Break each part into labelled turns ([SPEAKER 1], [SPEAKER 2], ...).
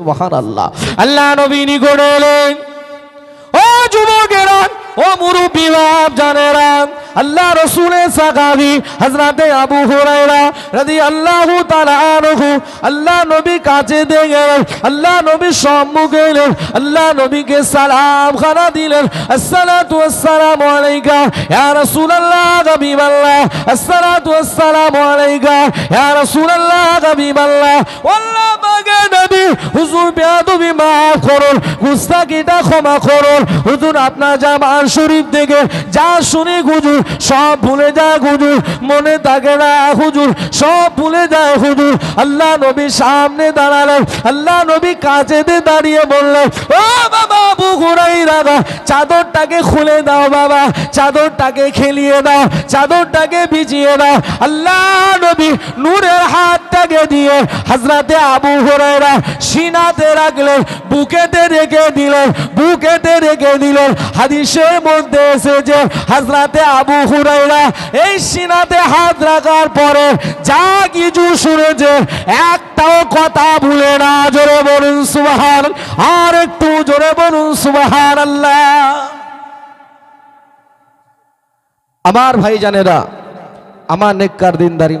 [SPEAKER 1] সুবহানাল্লাহ। আল্লাহ নবী নিকটে এলেন। ও যুবকেরা, ও মুরব্বী বাপ জানেরা, আল্লাহ রসুলের সাকাবি হজরতে আবু হুরায়রা রাদিয়াল্লাহু তাআলা আনহু, আল্লাহ নবী কাছে দিয়ে গেলেন, আল্লাহ নবী সম্মুখে এলেন, আল্লাহ নবীকে সালাম খানা দিলেন, আসসালাতু আসসালামু আলাইকা, ইয়া রাসূলুল্লাহ, হাবিবাল্লাহ, আসসালাতু আসসালামু আলাইকা, ইয়া রাসূলুল্লাহ, হাবিবাল্লাহ। আল্লাহ পাকে নবী হুজুর বেয়াদবি মাফ করুন গুস্তাকিটা ক্ষমা করুন। হুজুর, আপনার জামান শরীফ থেকে যা শুনি হুজুর, সব ভুলে যায় হুজুর, মনে থাকে না, হুজুর, সব ভুলে যায় হুজুর। আল্লাহ নবী সামনে দাঁড়ালেন, আল্লাহ নবী কাজেতে দাঁড়িয়ে বললেন, ও বাবা আবু হুরাই দাদা চাদরটাকে খুলে দাও বাবা, চাদরটাকে খেলিয়ে দাও, চাদরটাকে ভিজিয়ে দাও। আল্লাহ নবী নূরের হাতটাকে দিয়ে হাজরাতে আবু হুরায়রা সিনাতে রাখলেন, বুকেতে রেখে দিলেন, বুকেতে রেখে দিলেন। হাদিসের মধ্যে এসেছে হাজরাতে আবু হুরায়রা এই সিনাতে হাত রাখার পরে যা কিছু শুনেছে, একটাও কথা ভুলে না, জোরে বলুন সুবহান, আর একটু জোরে বলুন সুবহান আল্লাহ আমার ভাই জানেরা আমার নেককার দিনদারি।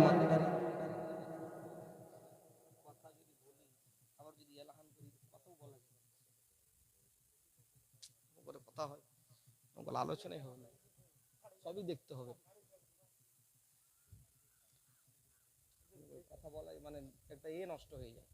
[SPEAKER 1] আলোচনাই হবে সবই দেখতে হবে কথা বলাই মানে একটা এ নষ্ট হয়ে যায়